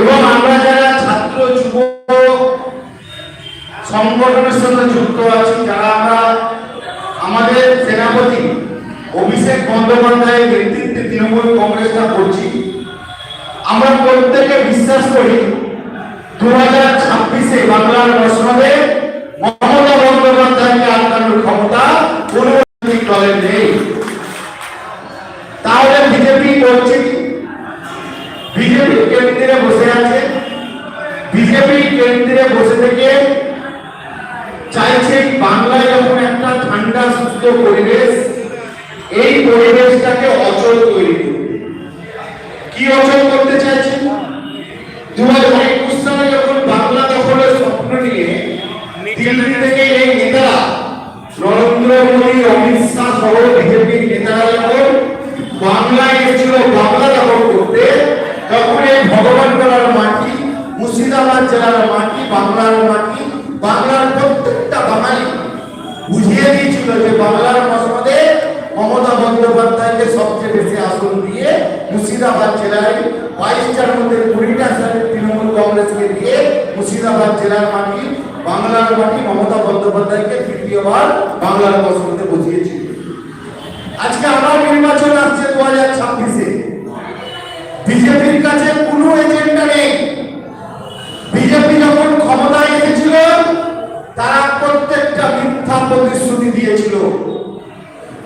এবং আমরা যারা ছাত্র, যুব সংগঠনের সঙ্গে যুক্ত আছি, যারা আমরা আমাদের সেনাপতি অভিষেক বন্দ্যোপাধ্যায়ের নেতৃত্বে তৃণমূল কংগ্রেসটা করছি, আমরা প্রত্যেকে বিশ্বাস করি দু হাজার ছাব্বিশে বাংলার রসমাদে মমতা বন্দ্যোপাধ্যায়কে ঠান্ডা সুস্থ পরিবেশ আসন দিয়ে মুর্শিদাবাদ জেলায় বাইশটার মধ্যে কুড়িটা সালে তৃণমূল কংগ্রেসকে দিয়ে মুর্শিদাবাদ জেলার মাটি, বাংলার মাটি মমতা বন্দ্যোপাধ্যায়কে তৃতীয়বার বাংলার মসনদে বুঝিয়েছিল। আজকে আবার নির্বাচন আসছে দু হাজার ছাব্বিশে। বিজেপির কাছে কোনো এজেন্ডা নেই। বিজেপি যখন ক্ষমতায় এসেছিল, তারা প্রত্যেকটা মিথ্যা প্রতিশ্রুতি দিয়েছিল।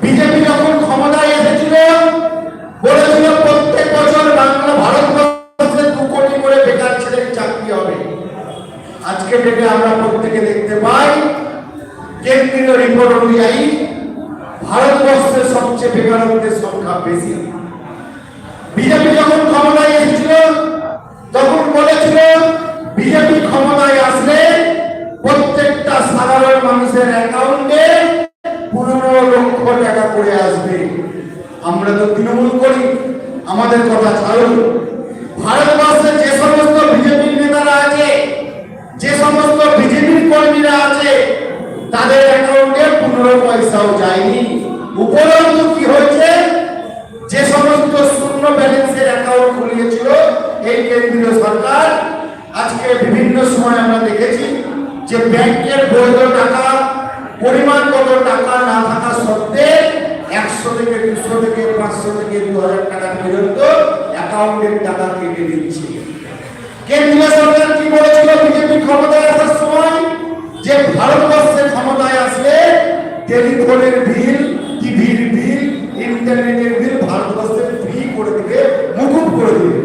বিজেপি যখন ক্ষমতায় এসেছিল বলেছিল, প্রত্যেক বছর বাংলা ভারতবর্ষে দু কোটি করে বেকার ছেলের চাকরি হবে। আজকে ডেটে আমরা প্রত্যেকে দেখতে পাই, কেন্দ্রীয় রিপোর্ট অনুযায়ী ভারতবর্ষের সবচেয়ে বেকারত্বের সংখ্যা বেশি। বিজেপি যখন ক্ষমতায় এসেছিল, তখন বলেছিল, বিজেপি ক্ষমতায় আসলে প্রত্যেকটা সাধারণ মানুষের অ্যাকাউন্টে পনেরো লক্ষ টাকা করে আসবে। আমরা তো তৃণমূল করি, আমাদের কথা ছাড়ুন। ভারতবর্ষে যে সমস্ত বিজেপির নেতারা আছে, যে সমস্ত বিজেপির কর্মীরা আছে, তাদের অ্যাকাউন্টে পনেরো পয়সাও যায়নি। উপরন্তু কি হয়েছে? যে সমস্ত শূন্য ব্যালেন্সের অ্যাকাউন্ট খুলিয়েছিল এই কেন্দ্রীয় সরকার, আজকে বিভিন্ন সময় আমরা দেখেছি যে ব্যাংকের বৈধ টাকা, পরিমাণ কত টাকা না থাকা সত্ত্বে একশো থেকে দুশো থেকে পাঁচশো থেকে দু হাজার টাকা পর্যন্ত অ্যাকাউন্টের টাকা কেটে দিচ্ছে। কেন্দ্রীয় সরকার কি বলেছিল বিজেপি ক্ষমতায় আসার সময়? যে ভারতবর্ষে ক্ষমতায় আসলে টেলিফোনের বিল, টিভির বিল, ইন্টারনেটের বিল ভারতবর্ষে ফ্রি করে দিবে, মুকুব করে দিবে।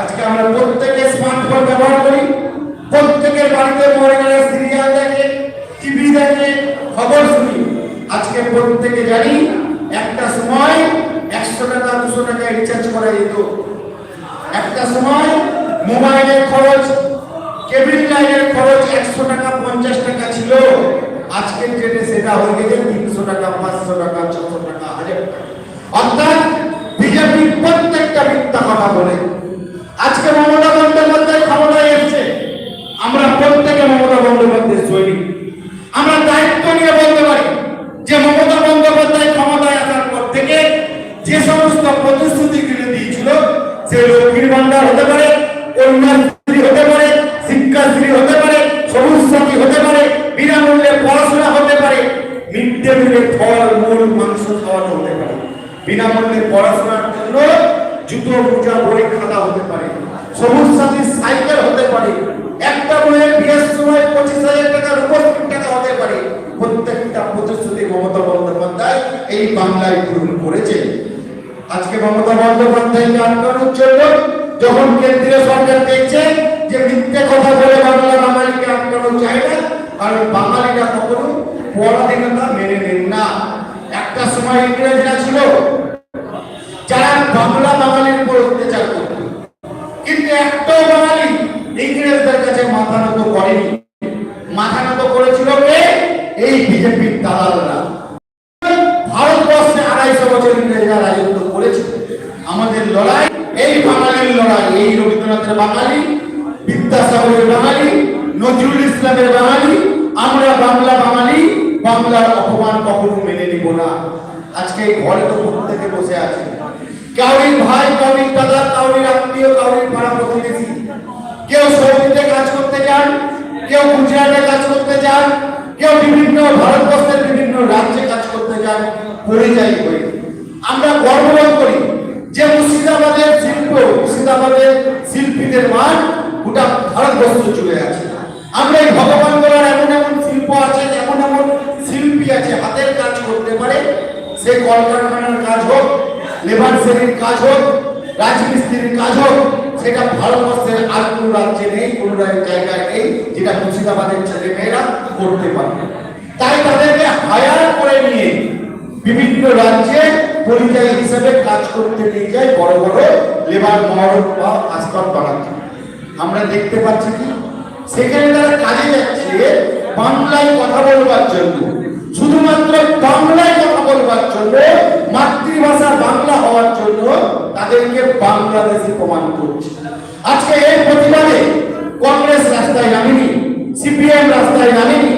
আজকে আমরা প্রত্যেকে স্মার্টফোন ব্যবহার করি। প্রত্যেকের বাড়িতে মহিলারা সিরিয়াল দেখে টিভি দেখে, খবর শুনি। আজকে প্রত্যেকে জানি একটা সময় একশো টাকা, দুশো টাকা রিচার্জ করা যেত। একটা সময় মোবাইলের খরচ কেবিল লাইনের খরচ একশো টাকা, পঞ্চাশ টাকা ছিল। আজকের ডেটে সেটা হয়ে গেছে তিনশো টাকা, পাঁচশো টাকা, ছশো টাকা, হাজার টাকা। অর্থাৎ বিজেপি প্রত্যেকটা মিথ্যা কথা বলে। আজকে মমতা বন্দ্যোপাধ্যায় ক্ষমতায় এসছে। আমরা প্রত্যেকে মমতা বন্দ্যোপাধ্যায় সৈনিক। আমরা দায়িত্ব নিয়ে বলতে পারি যে মমতা যে সমস্ত প্রতিশ্রুতি কিনে দিয়েছিল সে লক্ষ্মীর ভান্ডার হতে পারে কন্যাশ্রী হতে পারে শিক্ষাশ্রী হতে পারে, সবুজ সাথী হতে পারে, বিনামূল্যে পড়াশোনা হতে পারে মিড ডে মিলে ফল, মূল, মাংস খাওয়ানো হতে পারে। বিনামূল্যে পড়াশোনার জন্য জুতো, মোজা, বই, খাতা হতে পারে। সবুজ সাথী সাইকেল হতে পারে। একটা বইয়ের বিয়ের সময় পঁচিশ হাজার টাকা, রূপশ্রী টাকা হতে পারে। প্রত্যেকটা প্রতিশ্রুতি মমতা বন্দ্যোপাধ্যায় এই বাংলায় পূরণ করেছে আজকে মমতা বন্দ্যোপাধ্যায়কে আটকানোর জন্য যখন কেন্দ্রীয় সরকার দেখছে যে মিথ্যে কথা বলে বাংলা বাঙালিকে আটকানো যায় না, আর বাঙালিরা কখনো পরাধীনতা মেনে নেন না। একটা সময় ইংরেজরা ছিল যারা বাংলা বাঙালির উপর অত্যাচার করত কিন্তু একটাও বাঙালি ইংরেজদের কাছে মাথা নত করেনি মাথা নত করেছিল কে এই বিজেপির দালালরা ভারতবর্ষে আড়াইশো বছর ইংরেজরা রাজত্ব করেছে আমাদের লড়াই এই বাঙালির লড়াই এই রবীন্দ্রনাথের বাঙালি বিদ্যাসাগরের বাঙালি নজরুল ইসলামের বাঙালি আমরা বাংলা বাঙালি বাংলার অপমান কখনো মেনে নিব না আজকে এই ঘরে তো প্রত্যেকে বসে আছে। কাউরির ভাই, কাউরির দাদা, কাউরির আত্মীয়, কাউরির পাড়া প্রতিবেশী। কেউ সৌদিতে কাজ করতে যান, কেউ গুজরাটে কাজ করতে যান, কেউ বিভিন্ন ভারতবর্ষের বিভিন্ন রাজ্যে কাজ করতে যান, পরিযায়ী হয়ে আমরা গর্ববোধ করি যে মুর্শিদাবাদের শিল্প, মুর্শিদাবাদের শিল্পীদের মান গোটা ভারতবর্ষ জুড়ে আছে। আমরা এই ভগবান বলার এমন এমন শিল্প আছে, এমন এমন শিল্পী আছে, হাতের কাজ করতে পারে সে কলকারখানার কাজ হোক, লেবার শ্রেণির কাজ হোক, রাজমিস্ত্রির কাজ হোক, সেটা ভারতবর্ষের আর কোনো রাজ্যে নেই, কোনো জায়গায় নেই, যেটা মুর্শিদাবাদের ছেলে মেয়েরা করতে পারে তাই তাদেরকে হায়ার করে নিয়ে বিভিন্ন রাজ্যে পরিযায়ী হিসেবে কাজ করতে নিয়ে যায় বড় বড় লেবার মহরত বা আসবাব বানাতে। আমরা দেখতে পাচ্ছি কি? সেখানে তারা কাজে যাচ্ছে, বাংলায় কথা বলবার জন্য। শুধুমাত্র বাংলায় কথা বলবার জন্য, মাতৃভাষা বাংলা হওয়ার জন্য তাদেরকে বাংলাদেশি প্রমাণ করছে। আজকে এর প্রতিবাদে কংগ্রেস রাস্তায় নামেনি, সিপিএম রাস্তায় নামেনি।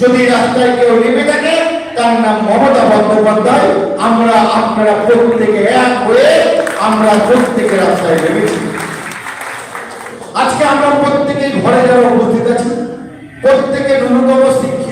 যদি রাস্তায় কেউ নেমে থাকে তার নাম মমতা বন্দ্যোপাধ্যায়, আমরা আপনারা প্রত্যেকে এক হয়ে আমরা প্রত্যেকে রাস্তায় নেমেছি। আজকে আমরা প্রত্যেকে ঘরে যারা উপস্থিত আছি প্রত্যেকে ন্যূনতম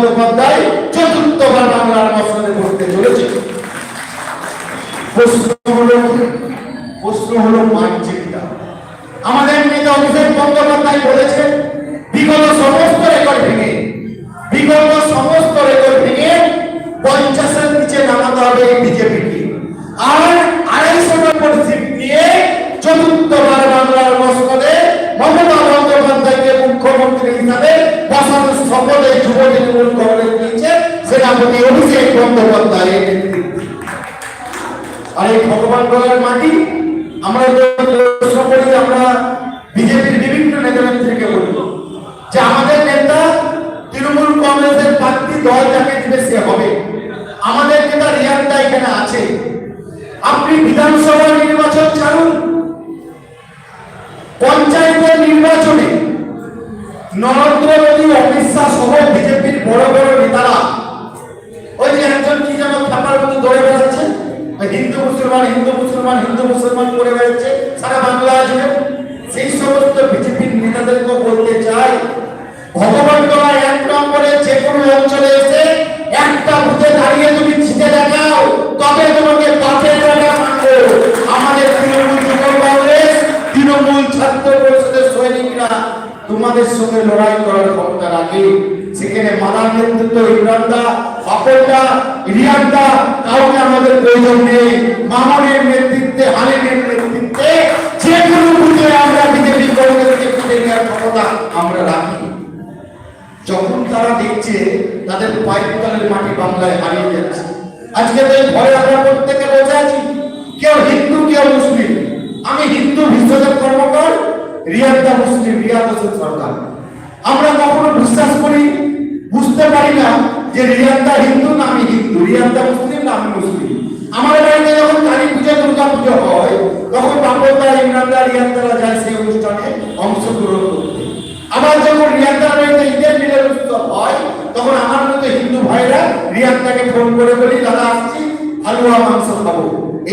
বন্দ্যোপাধ্যায় চতুর্থবার বাংলার মসলে পড়তে চলেছে। অভিষেক বন্দ্যোপাধ্যায়ের আর এই ভগবান বলার মাটি, আমরা আমরা বিজেপির বিভিন্ন নেতা থেকে যে আমাদের নেতা তৃণমূল কংগ্রেসের প্রার্থী দল যাকে হবে। আমাদের নেতা রিয়ানটা এখানে আছে। আপনি বিধানসভা নির্বাচন ছাড়ুন। পঞ্চায়েতের নির্বাচনে নরেন্দ্র মোদী অমিত শাহ সহ বিজেপির বড় বড় মুসলমান, হিন্দু মুসলমান হিন্দু মুসলমান করে বেড়াচ্ছে সারা বাংলা জুড়ে। সেই সমস্ত বিজেপির নেতাদেরকে বলতে চাই, ভগবান তোমার এক নম্বরে যে কোনো অঞ্চলে এসে একটা বুথে দাঁড়িয়ে তুমি জিতে দেখাও, তবে তোমাকে বাপের টাকা মানবো আমাদের তৃণমূল যুব কংগ্রেস, তৃণমূল ছাত্র পরিষদের সৈনিকরা তোমাদের সঙ্গে লড়াই করার ক্ষমতা রাখে। সেখানে মাদার নেতৃত্ব ইমরানদা পাপড়দা রিয়ানদা কাউকে আমাদের প্রয়োজন নেই। মামনের নেতৃত্বে, হালিমের নেতৃত্বে যে কোনো বুঝে আমরা বিজেপি কংগ্রেসকে খুঁজে নেওয়ার ক্ষমতা আমরা রাখি। যখন তারা দেখছে তাদের পায়ের তলের মাটি বাংলায় হারিয়ে যাচ্ছে। আজকে তো ভয়ে আমরা প্রত্যেকে বসে আছি। কেউ হিন্দু, কেউ মুসলিম। আমি হিন্দু বিশ্বদেব কর্মকর, রিয়াদা মুসলিম, রিয়াদ হোসেন সরকার। আমরা কখনো বিশ্বাস করি, বুঝতে পারি না যে রিয়াদা হিন্দু না হিন্দু মুসলিম না আমি মুসলিম। আমার বাড়িতে যখন কালী পুজো, দুর্গা পুজো হয়, তখন বাপরদা ইমরানদা রিয়াদারা যায় সেই অনুষ্ঠানে অংশগ্রহণ করতে। আবার যখন রিয়াদার বাড়িতে ঈদের মিলের উৎসব হয়, তখন আমার মতো হিন্দু ভাইরা রিয়াদাকে ফোন করে বলি, দাদা, আসছি, হালুয়া মাংস খাব।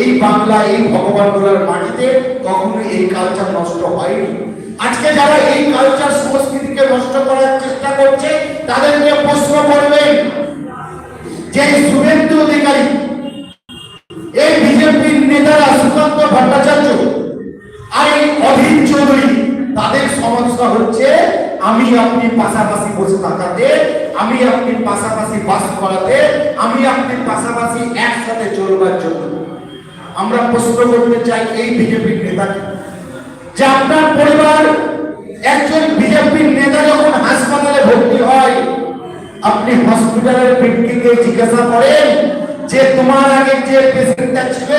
এই বাংলা, এই ভগবান বলার মাটিতে কখনো এই কালচার নষ্ট হয়নি। আজকে যারা এই কালচার সংস্কৃতিকে নষ্ট করার চেষ্টা করছে, তাদেরকে প্রশ্ন করবেন যে শুভেন্দু অধিকারী, এই বিজেপির নেতারা সুকান্ত ভট্টাচার্য আর এই অধীর চৌধুরী, তাদের সমস্যা হচ্ছে আমি আপনি পাশাপাশি বসে থাকাতে, আমি আপনি পাশাপাশি বাস করাতে, আমি আপনি পাশাপাশি একসাথে চলবার জন্য। আমরা প্রশ্ন করতে চাই এই বিজেপির নেতাকে যে আপনার পরিবার একজন বিজেপির নেতা যখন হাসপাতালে ভর্তি হয় আপনি হসপিটালের ব্যক্তিকে জিজ্ঞাসা করেন যে তোমার আগে যে পেশেন্টটা ছিল,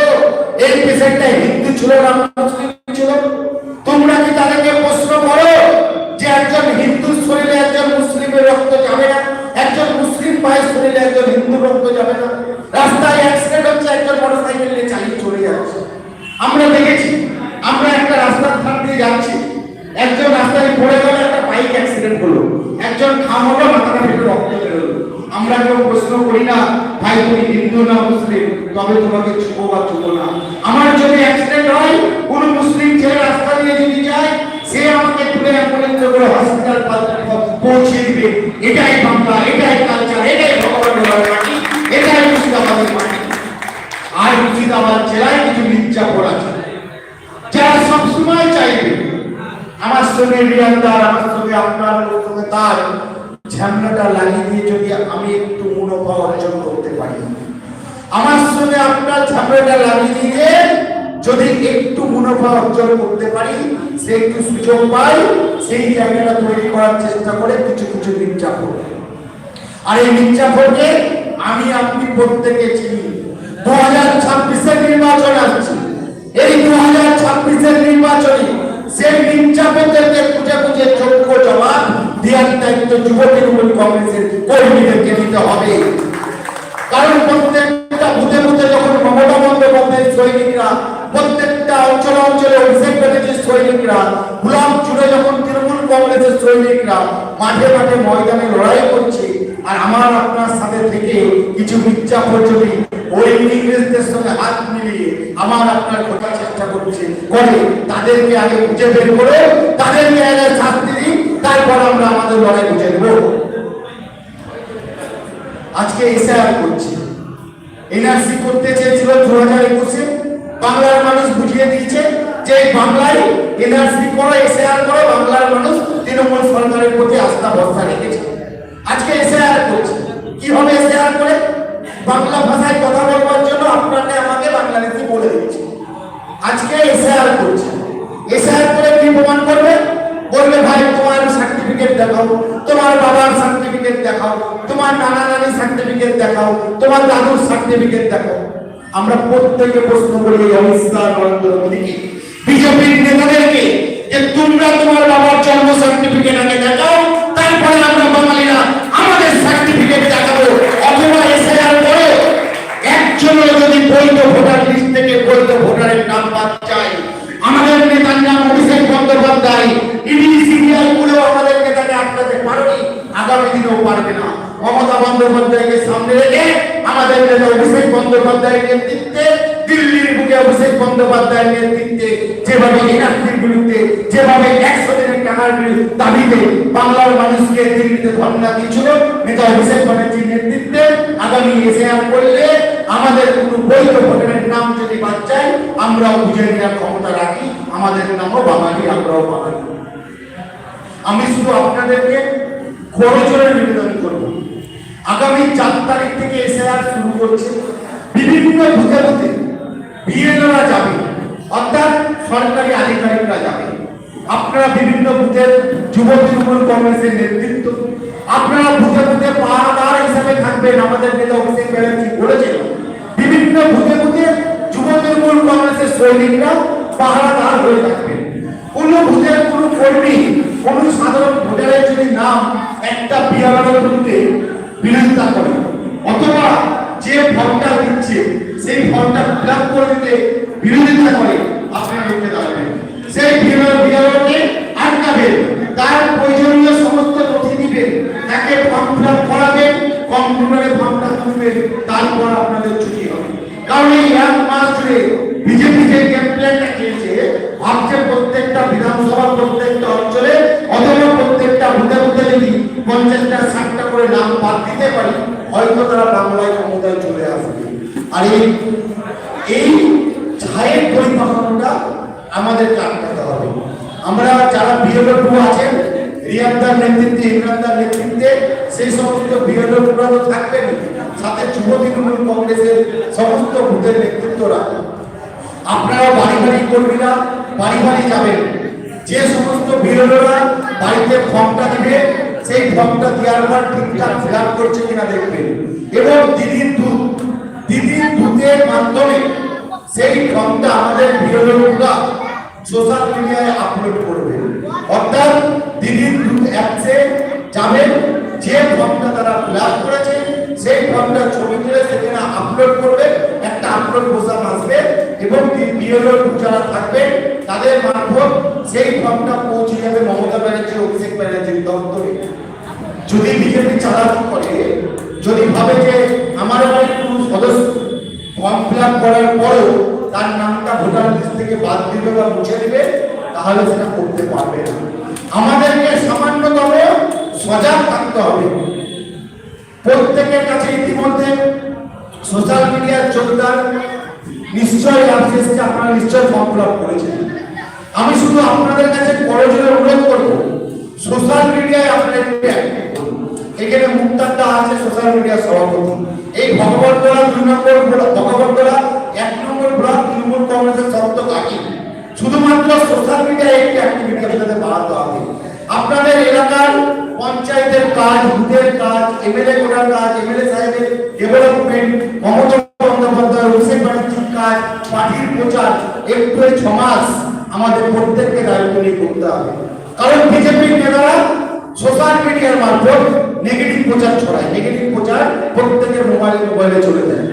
এই পেশেন্টটা হিন্দু ছিল না মুসলিম ছিল? তোমরা কি তাদেরকে প্রশ্ন করো যে একজন হিন্দুর শরীরে একজন মুসলিমের রক্ত যাবে না? একজন মুসলিম ভাইয়ের শরীরে একজন হিন্দু রক্ত যাবে না? রাস্তায় অ্যাক্সিডেন্ট হচ্ছে, একজন মোটরসাইকেল নিয়ে চালিয়ে চলে যাচ্ছে। আমরা দেখেছি, আমরা একটা রাস্তার ধার দিয়ে যাচ্ছি। একজন রাস্তায় পড়ে গেল, একটা বাইক অ্যাক্সিডেন্ট হলো। একজন খাম মাথাটা ফেটে রক্ত বেরোলো। আমরা কেউ প্রশ্ন করি না, ভাই, তুমি হিন্দু না মুসলিম? তবে তোমাকে ছুবো বা ছুবো না। আমার যদি অ্যাক্সিডেন্ট হয়, কোন মুসলিম ছেলে রাস্তা দিয়ে যদি যায়, সে আমাকে তুলে অ্যাম্বুলেন্সে করে হসপিটাল পৌঁছে দিবে। এটাই বাংলা, এটাই কালচার এটাই ভগবানের মাটি এটাই মুর্শিদাবাদের মাটি আর মুর্শিদাবাদ জেলায় কিছু মির্জাপুর আছে যারা সবসময় চাইবে, আমার সঙ্গে রিয়ান্দার, আমার সঙ্গে আপনার তার ঝামনাটা লাগিয়ে দিয়ে যদি আমি একটু মুনাফা অর্জন করতে পারি। আমার সঙ্গে আপনার ঝামনাটা লাগিয়ে দিয়ে যদি একটু মুনাফা অর্জন করতে পারি, সে একটু সুযোগ পায় সেই জায়গাটা তৈরি করার চেষ্টা করে কিছু কিছু মির্জাপুর আর এই মির্জাফরকে আমি, আপনি প্রত্যেকে চিনি। দু হাজার ছাব্বিশের নির্বাচন আসছে। এই দু হাজার ছাব্বিশের নির্বাচনে সেই মির্জাফরদেরকে খুঁজে খুঁজে যোগ্য জবাব দেওয়ার দায়িত্ব যুব তৃণমূল কংগ্রেসের কর্মীদেরকে নিতে হবে। কারণ প্রত্যেকটা বুথে বুথে যখন মমতা বন্দ্যোপাধ্যায়ের সৈনিকরা, প্রত্যেকটা অঞ্চল অঞ্চলে অভিষেক ব্যানার্জির সৈনিকরা ব্লক জুড়ে যখন তৃণমূল কংগ্রেসের সৈনিকরা মাঠে মাঠে ময়দানে লড়াই করছে, আর আমার আপনার সাথে থেকে কিছু মির্জাফর যদি ওই ইংরেজদের সঙ্গে হাত মিলিয়ে আমার আপনার খোঁজার চেষ্টা করছে, করে তাদেরকে আগে খুঁজে বের করে, তাদেরকে আগে শাস্তি তারপর আমরা আমাদের লড়াই বুঝে নেব। আজকে এসআইআর করছে। এনআরসি করতে চেয়েছিল দু হাজার একুশে। বাংলার মানুষ বুঝিয়ে দিয়েছে যে বাংলায় এনআরসি করো, এসআইআর করো, বাংলার মানুষ তৃণমূল সরকারের প্রতি আস্থা, ভরসা রেখেছে। আজকে এসআইআর করছে। কি হবে এসআইআর করে? বাংলা ভাষায় কথা বলবার জন্য আপনাকে আমাকে বাংলাদেশি বলে দিচ্ছে আজকে এসআইআর করছে। এসআইআর করে কি প্রমাণ করবে? বলবে, ভাই, তোমার সার্টিফিকেট দেখাও, তোমার বাবার সার্টিফিকেট দেখাও, তোমার নানা নানি সার্টিফিকেট দেখাও, তোমার দাদুর সার্টিফিকেট দেখাও। আমরা প্রত্যেকে প্রশ্ন করি অমিত শাহ নরেন্দ্র মোদীকে বিজেপির নেতাদেরকে যে তোমরা তোমার বাবার জন্ম সার্টিফিকেট আগে দেখাও, তারপরে আমরা বাঙালিরা আমাদের সার্টিফিকেট দেখাবো। অথবা এসআইআর করে। একজনও যদি বৈধ ভোটার লিস্ট থেকে বৈধ ভোটারের নাম বাদ চায় আমাদের নেতার নাম অভিষেক বন্দ্যোপাধ্যায় বাংলার মানুষকে দিল্লিতে ধর্ণা দিয়েছিল, নেতা অভিষেক ব্যানার্জির নেতৃত্বে, আগামী এসআইআর করলে আমাদের কোনো বৈধ ভোটারের নাম যদি বাদ যায়, আমরাও বুঝে নেওয়ার ক্ষমতা রাখি। আমাদের নামও বাঙালি, আমরাও বাঙালি। আমি শুধু আপনাদেরকে করজোরে নিবেদন করব। আগামী চার তারিখ থেকে এসআইআর শুরু করছে। বিভিন্ন বুথে বিএলওরা যাবে, অর্থাৎ সরকারি আধিকারিকরা যাবে। আপনারা বিভিন্ন বুথের যুব তৃণমূল কংগ্রেসের নেতৃত্ব, আপনারা বুথে বুথে পাহারাদার হিসাবে থাকবেন, আমাদের নেতা অভিষেক ব্যানার্জি বলেছেন বিভিন্ন বুথে বুথে যুব তৃণমূল কংগ্রেসের সৈনিকরা পাহারাদার একটা বিরুদ্ধে বিরোধিতা করে। অথবা যে ফর্মটা দিচ্ছে সেই ফর্মটা ফিল করে দিতে পারি, হয়তো তারা বাংলায় ক্ষমতায় চলে আসবে। আর এই এই ছায়ের পরিকল্পনাটা আমাদেরকে আটকাতে হবে। আমরা যারা বিএলও আছেন, রিয়ান্দার নেতৃত্বে, ইমরানদার নেতৃত্বে, সেই সমস্ত বিএলও থাকবেন। সাথে যুব তৃণমূল কংগ্রেসের সমস্ত বুথের নেতৃত্বরা। আপনারা বাড়ি বাড়ি কর্মীরা বাড়ি বাড়ি যাবেন। যে সমস্ত বিরোধীরা বাড়িতে ফর্মটা দিবে সেই ফর্মটা দেওয়ার পর ঠিকঠাক ফিল আপ করছে কিনা দেখবেন। এবং দিদির দুধ দিদির দুধের মাধ্যমে সেই ফর্মটা আমাদের বিরোধীরা সোশ্যাল মিডিয়ায় আপলোড করবে। অর্থাৎ দিদির অ্যাপসে যাবেন যে ফর্মটা তারা ফিল করেছে, সেই ফর্মটা ছবি তুলে সেখানে আপলোড করবে, একটা আপলোড বোতাম আসবে এবং বিএলও যারা থাকবে, তাদের মারফত সেই ফর্মটা পৌঁছে যাবে মমতা ব্যানার্জি, অভিষেক ব্যানার্জির দপ্তরে। যদি বিজেপি চালাকি করে, যদি ভাবে যে আমার একটু সদস্য ফর্ম ফিল করার পরেও তার নামটা ভোটার লিস্ট থেকে বাদ দিবে বা মুছে দিবে, তাহলে সেটা করতে পারবে না আমাদেরকে সামান্যতম সজাগ থাকতে হবে প্রত্যেকের কাছে ইতিমধ্যে সোশ্যাল মিডিয়ার যোগদান নিশ্চয়ই আপনি এসেছে আপনারা নিশ্চয়ই ফর্ম ফিল আপ করেছেন আমি শুধু আপনাদের কাছে করজোরে অনুরোধ করব সোশ্যাল মিডিয়ায় করুন। এখানে মুক্তারটা আছে সোশ্যাল মিডিয়ার সভাপতি। এই ভগবতগোলা দুই নম্বর ব্লক ভগবতগোলা এক নম্বর ব্লক তৃণমূল কংগ্রেসের শব্দ কাকি শুধুমাত্র সোশ্যাল মিডিয়ায় একটি অ্যাক্টিভিটি আপনাদের বাড়াতে হবে। আপনাদের এলাকার পঞ্চায়েতের কাজ, বুথের কাজ, এমএলএ করার কাজ, এমএলএ সাহেবের ডেভেলপমেন্ট মমতা বন্দ্যোপাধ্যায় অভিষেক ব্যানার্জির কাজ, পার্টির প্রচার একটু এই ছ মাস আমাদের প্রত্যেককে দায়িত্ব নিয়ে করতে হবে। কারণ বিজেপির নেতারা সোশ্যাল মিডিয়ার মারফত নেগেটিভ প্রচার ছড়ায়। নেগেটিভ প্রচার প্রত্যেকের মোবাইলে মোবাইলে চলে যায়।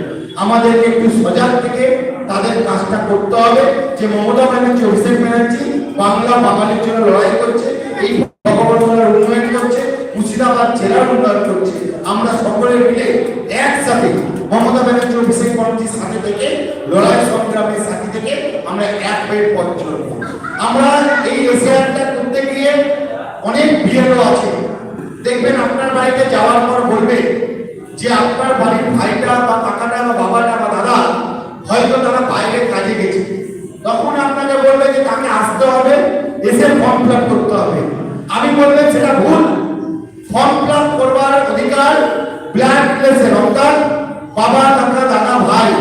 আমাদেরকে একটু সজাগ থেকে তাদের কাজটা করতে হবে। যে মমতা ব্যানার্জি, অভিষেক ব্যানার্জি বাংলা বাঙালির জন্য লড়াই করছে, এই ভগবানের উন্নয়ন করছে, মুর্শিদাবাদ জেলার উন্নয়ন করছে। আমরা সকলে মিলে একসাথে মমতা ব্যানার্জি, অভিষেক ব্যানার্জির সাথে থেকে, লড়াই সংগ্রামের সাথে থেকে আমরা এক হয়ে পথ চলবো। আমরা এই এশিয়ানটা করতে গিয়ে অনেক বিয়েরও আছে বাড়িতে যাওয়ার পর বলবে যে আপনার বাড়ির ভাইটা বা কাকাটা বা বাবাটা বা দাদা হয়তো তারা বাইরে কাজে গেছে। তখন আপনাকে বলবে যে তাকে আসতে হবে, এসে ফর্ম ফিল করতে হবে। আমি বলবেন সেটা ভুল। ফর্ম ফিল করবার অধিকার ব্লাড রিলেশন অর্থাৎ বাবা, কাকা, দাদা, ভাই,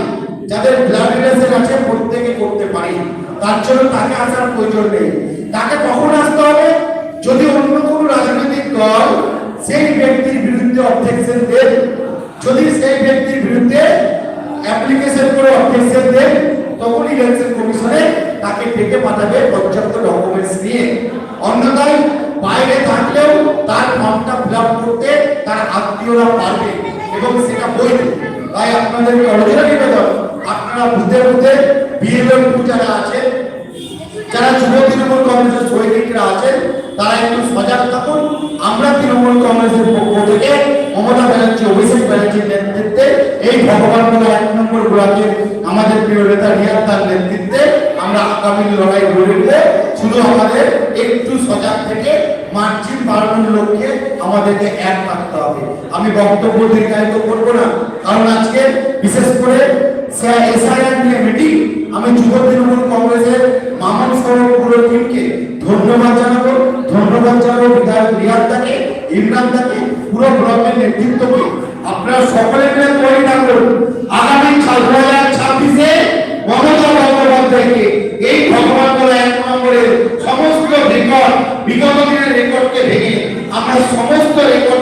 যাদের ব্লাড রিলেশন আছে প্রত্যেকে করতে পারি। তার জন্য তাকে আসার প্রয়োজন নেই। তাকে কখন আসতে হবে? যদি অন্য কোনো রাজনৈতিক দল সেই ব্যক্তির বিরুদ্ধে অবজেকশন দেন। যদি সেই ব্যক্তির বিরুদ্ধে অ্যাপ্লিকেশন করে অবজেকশন দেন তখন ইলেকশন কমিশনে তাকে ডেকে পাঠাবে পর্যাপ্ত ডকুমেন্টস নিয়ে। অন্যথায় বাইরে থাকলেও তার ফর্মটা ফিল করতে তার আত্মীয়রা পারবে এবং সেটা বৈধ। তাই আপনাদের অরিজিনাল নিবেদন? আপনারা বুঝে বুঝে বিএলও যারা আছেন, যারা যুব তৃণমূল কংগ্রেসের সৈনিকরা আছেন তারা একটু সজাগ থাকুন। আমরা তৃণমূল কংগ্রেসের পক্ষ থেকে মমতা ব্যানার্জি, অভিষেক ব্যানার্জির নেতৃত্বে এই ভগবানগুলো এক নম্বর ব্লকে আমাদের প্রিয় নেতা রিয়াদ তার নেতৃত্বে আমরা আগামী লড়াই গড়ে উঠে শুধু আমাদের একটু সজাগ থেকে মার্জিন বাড়ানোর লক্ষ্যে আমাদেরকে এক থাকতে হবে। আমি বক্তব্য দীর্ঘায়িত করব না, কারণ আজকে বিশেষ করে এসআইআর নিয়ে মিটিং? আমি যুব তৃণমূল কংগ্রেসের মামন পুরো টিমকে ধন্যবাদ জানাব। ধন্যবাদ জানাব বিধায়ক দাকে, ইমরান দাকে, পুরো ব্লকের নেতৃত্বকে। আপনারা সকলে মিলে তৈরি থাকুন। আগামী দু হাজার ছাব্বিশে মমতা বন্দ্যোপাধ্যায়কে এই ভগবান এক নম্বরের সমস্ত রেকর্ড বিগত দিনের রেকর্ডকে ভেঙে আমরা সমস্ত রেকর্ডকে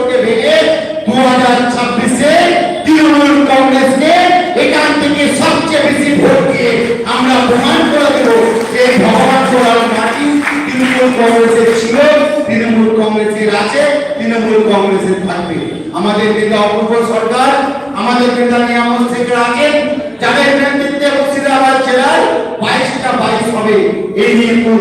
সরকার আমাদের নেতা নিয়ামত শেখর আছেন যাদের নেতৃত্বে মুর্শিদাবাদ জেলায় বাইশটা বাইশ হবে, এই নিয়ে কোনো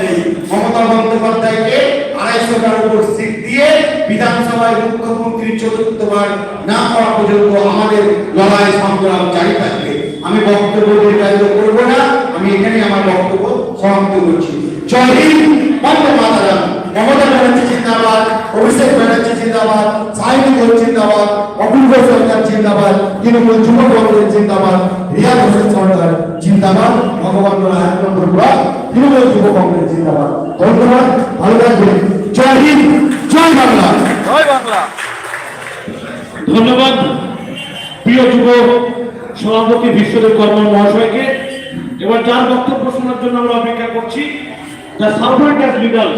নেই। মমতা বন্দ্যোপাধ্যায়কে আড়াইশোটার উপর সিট দিয়ে বিধানসভায় মুখ্যমন্ত্রী চতুর্থবার না করা পর্যন্ত আমাদের লড়াই সংগ্রাম জারি থাকবে। আমি বক্তব্য দীর্ঘায়িত করব না, আমি এখানে আমার বক্তব্য সমাপ্ত করছি। জয় হিন্দ বন্দে মাতারাম মমতা ব্যানার্জি জিন্দাবাদ, অভিষেক ব্যানার্জি জিন্দাবাদ ঘোষ জিন্দাবাদ অপূর্ব সরকার জিন্দাবাদ তৃণমূল যুব কংগ্রেস জিন্দাবাদ রিয়াদ হোসেন সরকার জিন্দাবাদ ভগবান এক নম্বর ব্লক তৃণমূল যুব কংগ্রেস জিন্দাবাদ। ধন্যবাদ ভালো থাকবেন। জয় হিন্দ জয় বাংলা। জয় বাংলা। ধন্যবাদ প্রিয় যুব সভাপতি বিশ্বদেব কর্ম মহাশয়কে। এবার যার বক্তব্য শোনার জন্য আমরা অপেক্ষা করছি দ্য সার্ভেন্ট অ্যাজ লিডার